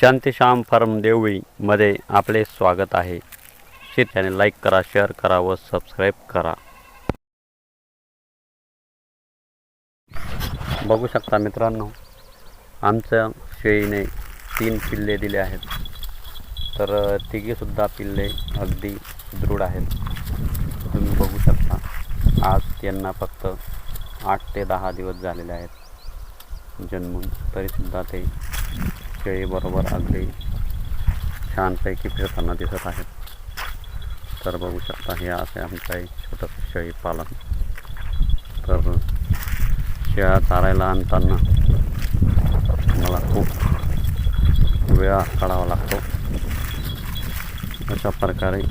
शांतीश्याम form देवळीमध्ये आपले स्वागत आहे. त्याने लाईक करा शेअर करा व सबस्क्राईब करा. बघू शकता मित्रांनो आमच्या शेळीने तीन पिल्ले दिले आहेत. तर तिघेसुद्धा तिघीसुद्धा पिल्ले अगदी दृढ आहेत. तुम्ही बघू शकता आज त्यांना फक्त आठ ते दहा दिवस झालेले आहेत. जन्मून तरीसुद्धा ते शेळी बरोबर अगदी छानपैकी फिरताना दिसत आहेत. तर बघू शकता हे असे आमचं एक छोटंसं शेळी पालन. तर शेळ्या चारायला आणताना मला खूप वेळा काढावा लागतो. अशा प्रकारे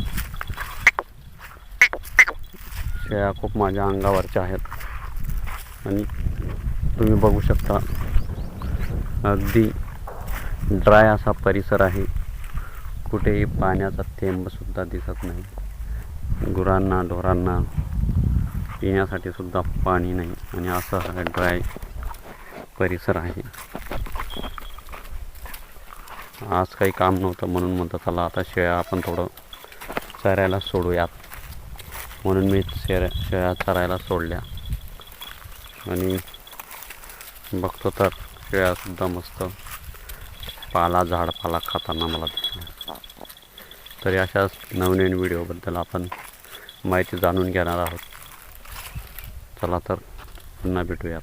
शेळ्या खूप माझ्या अंगावरच्या आहेत. आणि तुम्ही बघू शकता अगदी ड्राय असा परिसर आहे. कुठेही पाण्याचा थेंबसुद्धा दिसत नाही. गुरांना ढोरांना पिण्यासाठी सुद्धा पाणी नाही आणि असा हा ड्राय परिसर आहे. आज काही काम नव्हतं म्हणून म्हणतं चला आता शेळ्या आपण थोडं चरायला सोडूयात. म्हणून मी शेळ्या शेळ्या चरायला सोडल्या. आणि बघतो तर शेळ्यासुद्धा मस्त पाला झाडपाला खाताना मला दिसला. तरी अशाच नवनवीन व्हिडिओबद्दल आपण माहिती जाणून घेणार आहोत. चला तर पुन्हा भेटूयात.